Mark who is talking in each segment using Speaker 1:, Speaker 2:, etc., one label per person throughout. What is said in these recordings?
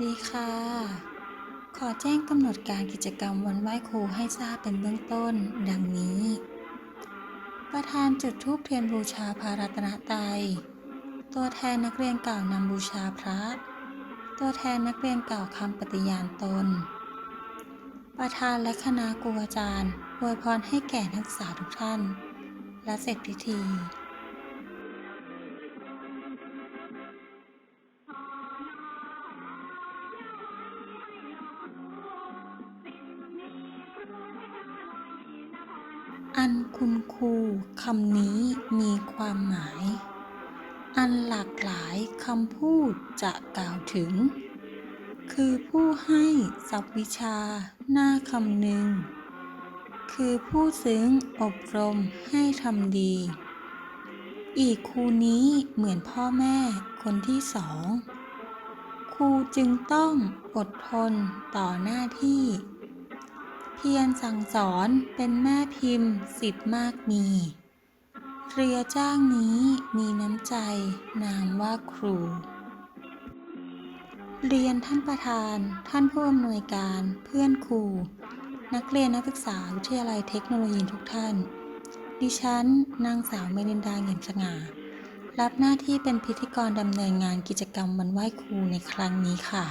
Speaker 1: ดีค่ะ ขอแจ้งกำหนดการกิจกรรมวันไหว้ครูให้ทราบเป็นเบื้องต้น ดังนี้ ประธานจุดธูปเทียนบูชาพระรัตนตรัย ตัวแทนนักเรียนกล่าวนำบูชาพระ ตัวแทนนักเรียนกล่าวคำปฏิญาณตน ประธานและคณะครูอาจารย์อวยพรให้แก่นักศึกษาทุกท่าน และเสร็จพิธี อันคุณครูคำนี้มีความหมาย อันหลากหลายคำพูดจะกล่าวถึง คือผู้ให้สัพวิชาหน้าคำหนึ่งคือผู้ซึ้งอบรมให้ทำดี อีกครูนี้เหมือนพ่อแม่คนที่สอง ครูจึงต้องอดทนต่อหน้าที่ พียรสั่งสอนเป็นแม่พิมพ์สิบมากมีเรือจ้างนี้มีน้ำใจนามว่าครู เรียนท่านประธาน ท่านผู้อำนวยการเพื่อนครู นักเรียนนักศึกษาวิทยาลัยเทคโนโลยีทุกท่าน ดิฉัน นางสาวเมลินดาเงียมสง่า รับหน้าที่เป็นพิธีกรดำเนินงานกิจกรรมวันไหว้ครูในครั้งนี้ค่ะ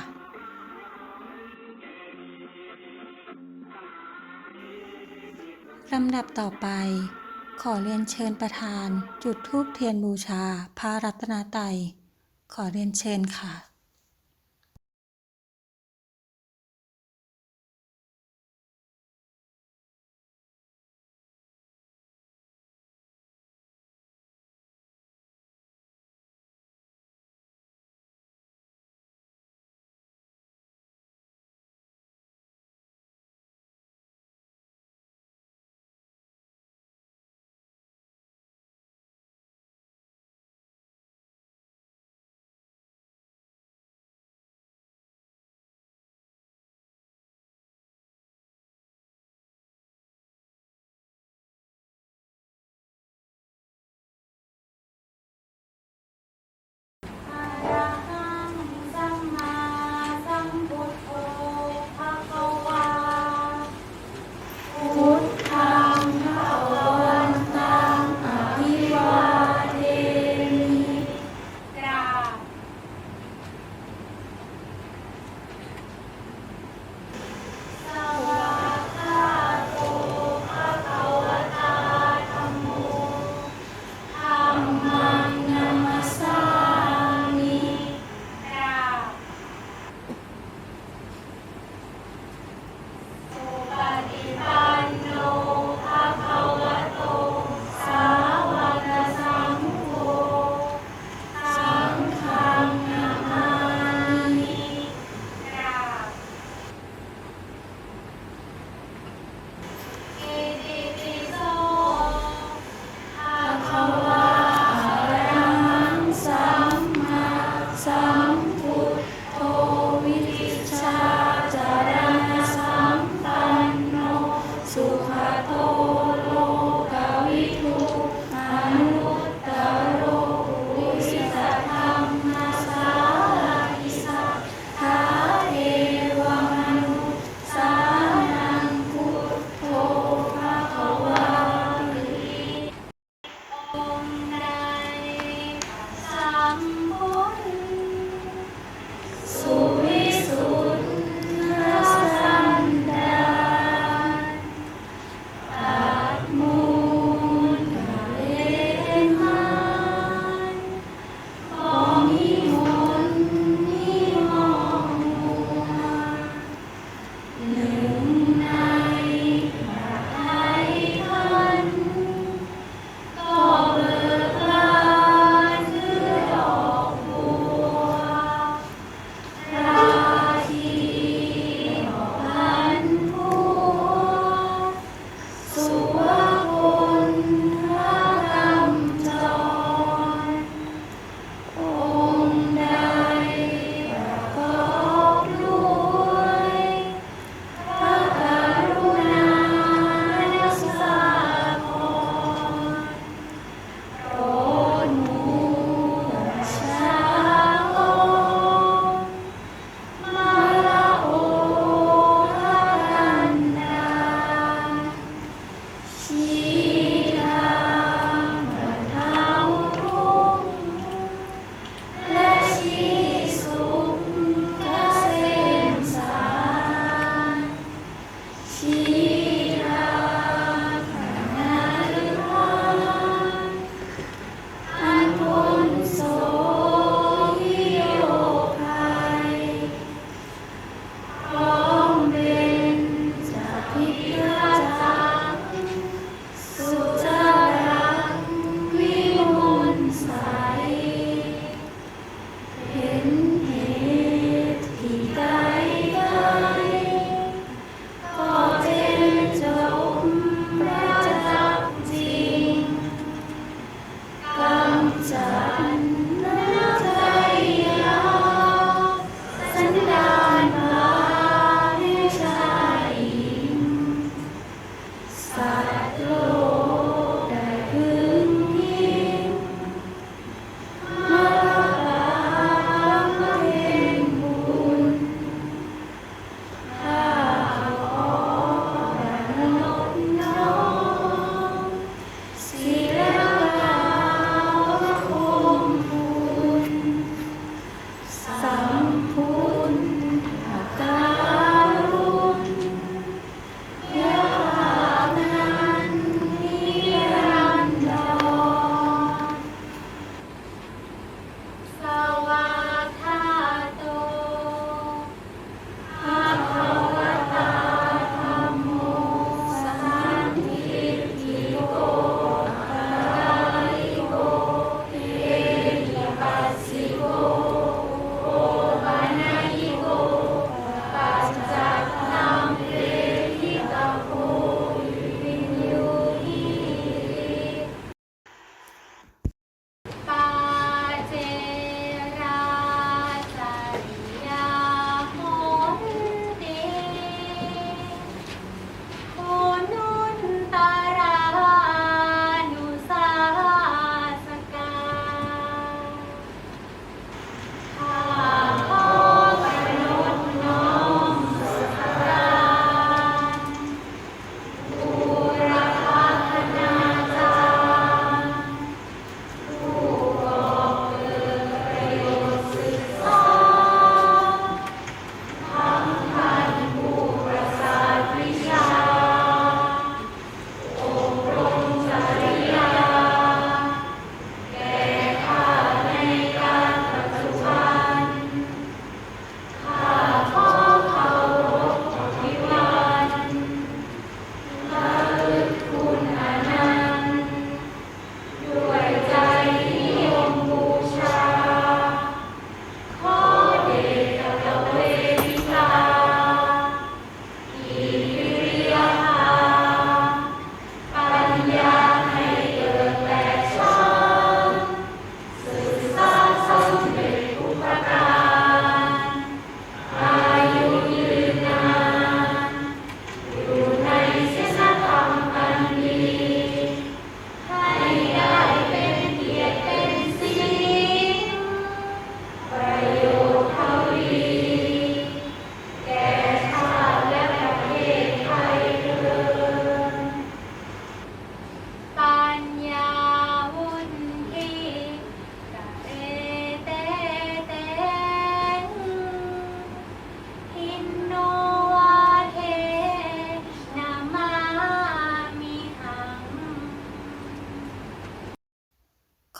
Speaker 1: ลำดับต่อไป ขอเรียนเชิญประธาน จุดธูปเทียนบูชาพระรัตนตรัยขอเรียนเชิญค่ะ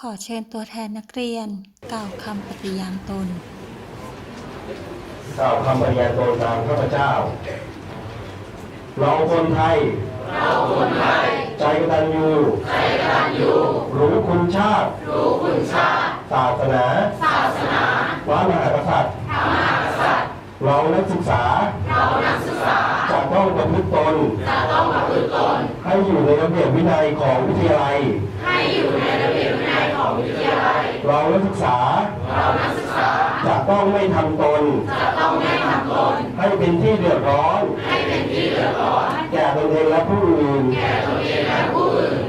Speaker 1: ขอเชิญตัวแทนนักเรียน กล่าวคำปฏิญาณตน
Speaker 2: กล่าวคำปฏิญาณตนตามข้าพเจ้า เราคนไทย เราคนไทย ใจกตัญญูใจกตัญญูรู้คุณชาติ รู้คุณชาติ ศาสนา ศาสนาพระมหากษัตริย์พระมหากษัตริย์ เรานักศึกษา เรานักศึกษา จะต้องประพฤติตน จะต้องประพฤติตน ให้อยู่ในระเบียบวินัยของวิทยาลัย เรานักศึกษา เรานักศึกษาจะต้องไม่ทำตน ให้เป็นที่เดือดร้อน ให้เป็นที่เดือดร้อน แก่ตนเองและผู้อื่น แก่ตนเองและผู้อื่น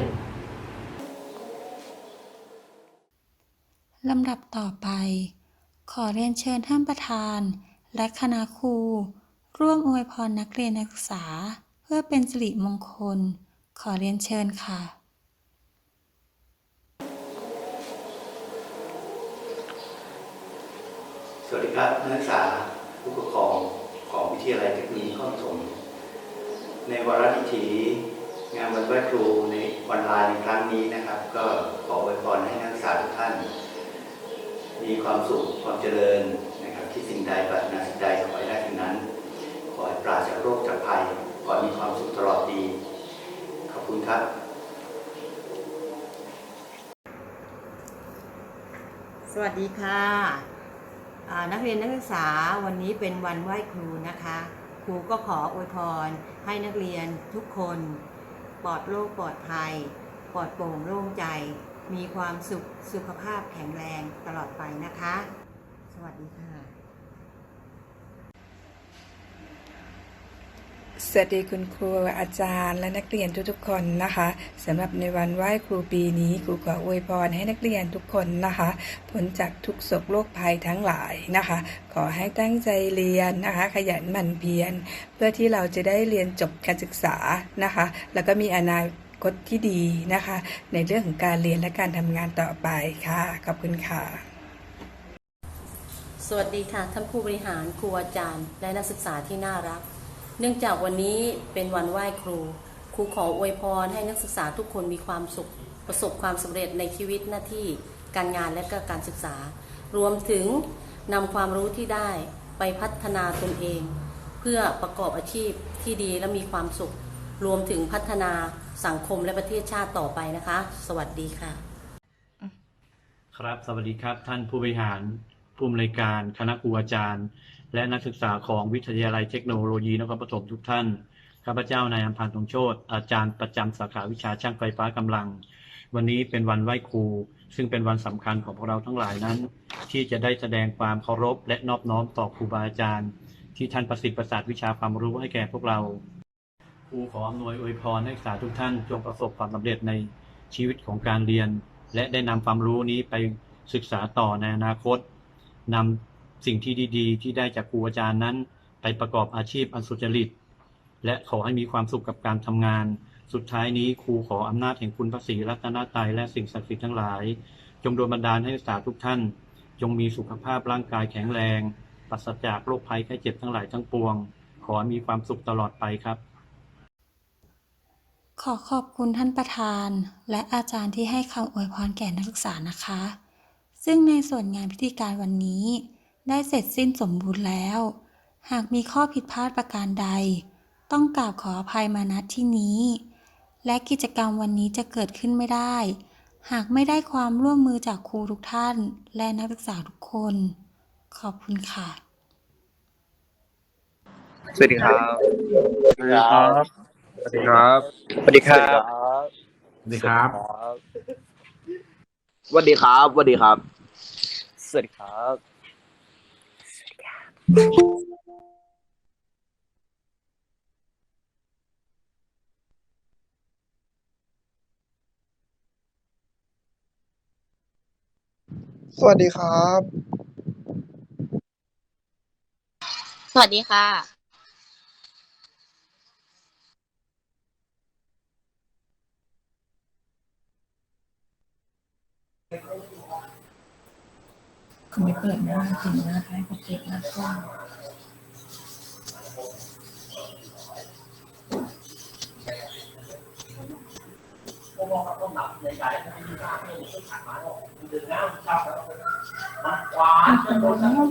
Speaker 1: ลำดับต่อไป ขอเรียนเชิญท่านประธาน และคณะครู ร่วมอวยพรนักเรียนนักศึกษา เพื่อเป็นสิริมงคล ขอเรียนเชิญค่ะ
Speaker 3: วัสดีครับนักศึกษาผู้ปกครองของวิทยาลัยเทคนิคข้อสมในวาระดิถีงานวันไหว้ครูในวันลาในครั้งนี้นะครับ ก็ขออวยพรให้นักศึกษาทุกท่าน มีความสุขความเจริญนะครับที่สิ่งใดปรารถนาสิ่งใดขอให้ได้สิ่งนั้น ขอให้ปราศจากโรคจากภัยขอให้มีความสุขตลอดปีขอบคุณครับ
Speaker 4: สวัสดีค่ะ นักเรียนนักศึกษาวันนี้เป็นวันไหว้ครูนะคะ ครูก็ขออวยพร ให้นักเรียนทุกคนปลอดโรคปลอดภัย ปลอดโปร่งโล่งใจ มีความสุขสุขภาพแข็งแรงตลอดไปนะคะ สวัสดีค่ะ
Speaker 5: สวัสดีคุณครูอาจารย์และนักเรียนทุกๆคนนะคะสำหรับในวันไหว้ครูปีนี้ครูขออวยพรให้นักเรียนทุกคนนะคะพ้นจากทุกโศกโรคภัยทั้งหลายนะคะ ขอให้ตั้งใจเรียนนะคะ ขยันหมั่นเพียรเพื่อที่เราจะได้เรียนจบการศึกษานะคะ แล้วก็มีอนาคตที่ดีนะคะ ในเรื่องของการเรียนและการทำงานต่อไปค่ะขอบคุณค่ะ
Speaker 6: สวัสดีค่ะท่านผู้บริหารครูอาจารย์ และนักศึกษาที่น่ารัก เนื่องจากวันนี้เป็นวันไหว้ครู ครูขออวยพรให้นักศึกษาทุกคนมีความสุข ประสบความสำเร็จในชีวิตหน้าที่การงานและก็การศึกษา รวมถึงนำความรู้ที่ได้ไปพัฒนาตนเอง เพื่อประกอบอาชีพที่ดีและมีความสุข รวมถึงพัฒนาสังคมและประเทศชาติต่อไปนะคะ สวัสดีค่ะ
Speaker 7: ครับสวัสดีครับ ท่านผู้บริหารผู้อำนวยการคณะครูอาจารย์ และนักศึกษาของวิทยาลัยเทคโนโลยีนครปฐมทุกท่าน ข้าพเจ้านายอัมพันธ์ธงโชตอาจารย์ประจำสาขาวิชาช่างไฟฟ้ากำลัง วันนี้เป็นวันไหว้ครู ซึ่งเป็นวันสำคัญของพวกเราทั้งหลายนั้น ที่จะได้แสดงความเคารพ และนอบน้อมต่อครูบาอาจารย์ ที่ท่านประสิทธิ์ประสาทวิชาความรู้ให้แก่พวกเราครูขออำนวยอวยพรให้นักศึกษาทุกท่านจงประสบความสำเร็จในชีวิตของการเรียน และได้นำความรู้นี้ไปศึกษาต่อในอนาคตนำ สิ่งที่ดีๆ ที่ได้จากครูอาจารย์นั้น ไปประกอบอาชีพอันสุจริต และขอให้มีความสุขกับการทำงาน สุดท้ายนี้ครูขออำนาจแห่งคุณพระศรีรัตนตรัยและสิ่งศักดิ์สิทธิ์ทั้งหลาย จงโดนบันดาลให้นักศึกษาทุกท่าน จงมีสุขภาพร่างกายแข็งแรงปราศจากโรคภัยไข้เจ็บทั้งหลายทั้งปวง ขอให้มีความสุขตลอดไปครับ
Speaker 1: ขอขอบคุณท่านประธาน และอาจารย์ที่ให้คำอวยพรแก่นักศึกษานะคะ ซึ่งในส่วนงานพิธีการวันนี้ ได้เสร็จสิ้นสมบูรณ์แล้ว หากมีข้อผิดพลาดประการใด ต้องกราบขออภัยมาณที่นี้ และกิจกรรมวันนี้จะเกิดขึ้นไม่ได้ หากไม่ได้ความร่วมมือจากครูทุกท่าน และนักศึกษาทุกคน ขอบคุณค่ะ
Speaker 8: สวัสดีครับ
Speaker 2: สวัสดีครับ
Speaker 8: สวัสดีครับ สวัสดีครับ
Speaker 2: สวัสดีครับ
Speaker 8: สวัสดีครับ สวัสดีครับ สวัสดีครับ
Speaker 9: สวัสดีครับ
Speaker 10: สวัสดีค่ะ
Speaker 5: เขอให้เปิดหน้าริงนะาท้ายกรเกิดหน้าก
Speaker 11: ว้างมองต้องห
Speaker 5: ลั
Speaker 11: บในใจไม่มีทางไม่มีเส้นผ่านมาหร
Speaker 5: อกดึง
Speaker 11: แล้วจับแล้วนะขวาจนโดนแล้ว